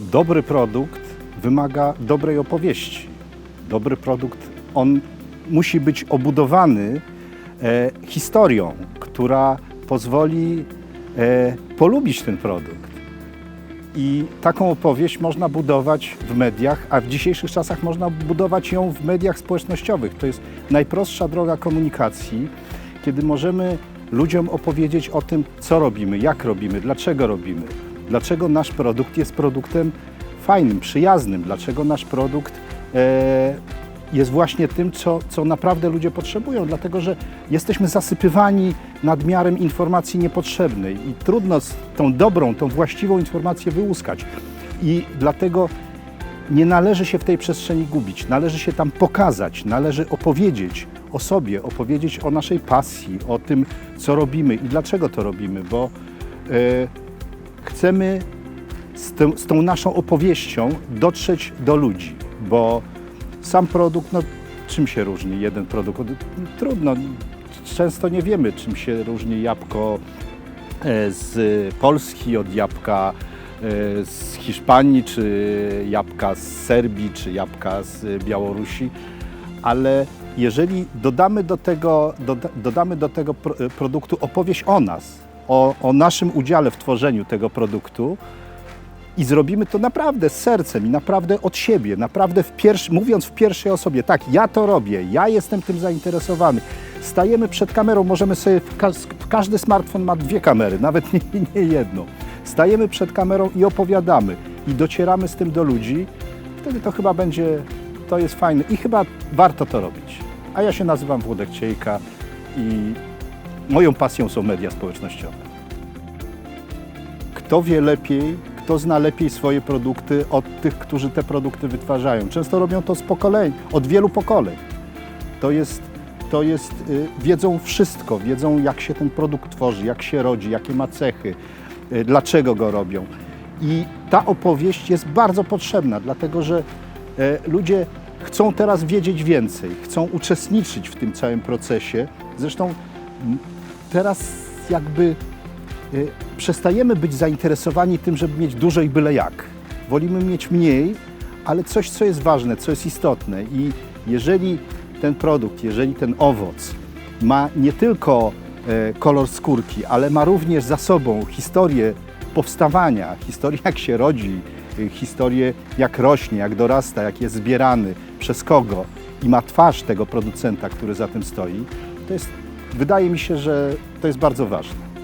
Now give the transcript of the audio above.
dobry produkt wymaga dobrej opowieści. Dobry produkt, on musi być obudowany e, historią, która pozwoli e, polubić ten produkt. I taką opowieść można budować w mediach, a w dzisiejszych czasach można budować ją w mediach społecznościowych. To jest najprostsza droga komunikacji, kiedy możemy ludziom opowiedzieć o tym, co robimy, jak robimy, dlaczego robimy, dlaczego nasz produkt jest produktem fajnym, przyjaznym, dlaczego nasz produkt e, jest właśnie tym, co, co naprawdę ludzie potrzebują, dlatego że jesteśmy zasypywani nadmiarem informacji niepotrzebnej i trudno tą dobrą, tą właściwą informację wyłuskać. I dlatego nie należy się w tej przestrzeni gubić, należy się tam pokazać, należy opowiedzieć o sobie, opowiedzieć o naszej pasji, o tym, co robimy i dlaczego to robimy, bo e, chcemy z, z tą naszą opowieścią dotrzeć do ludzi, bo sam produkt, no czym się różni jeden produkt? od- Trudno, często nie wiemy, czym się różni jabłko e, z Polski od jabłka e, z Hiszpanii, czy jabłka z Serbii, czy jabłka z Białorusi, ale jeżeli dodamy do tego, doda, dodamy do tego pro, produktu opowieść o nas, o, o naszym udziale w tworzeniu tego produktu, i zrobimy to naprawdę z sercem i naprawdę od siebie, naprawdę w pierwszy, mówiąc w pierwszej osobie, tak, ja to robię, ja jestem tym zainteresowany. Stajemy przed kamerą, możemy sobie, każdy smartfon ma dwie kamery, nawet nie, nie jedną. Stajemy przed kamerą i opowiadamy i docieramy z tym do ludzi, wtedy to chyba będzie, to jest fajne i chyba warto to robić. A ja się nazywam Włodek Ciejka i moją pasją są media społecznościowe kto wie lepiej, kto zna lepiej swoje produkty od tych, którzy te produkty wytwarzają. Często robią to z pokoleń, od wielu pokoleń. To jest, to jest y, wiedzą wszystko, wiedzą jak się ten produkt tworzy, jak się rodzi, jakie ma cechy, y, dlaczego go robią. I ta opowieść jest bardzo potrzebna, dlatego że e, ludzie chcą teraz wiedzieć więcej, chcą uczestniczyć w tym całym procesie. Zresztą teraz jakby y, przestajemy być zainteresowani tym, żeby mieć dużo i byle jak. Wolimy mieć mniej, ale coś, co jest ważne, co jest istotne. I jeżeli ten produkt, jeżeli ten owoc ma nie tylko e, kolor skórki, ale ma również za sobą historię powstawania, historię jak się rodzi, y, historię jak rośnie, jak dorasta, jak jest zbierany, przez kogo i ma twarz tego producenta, który za tym stoi, to jest, wydaje mi się, że to jest bardzo ważne.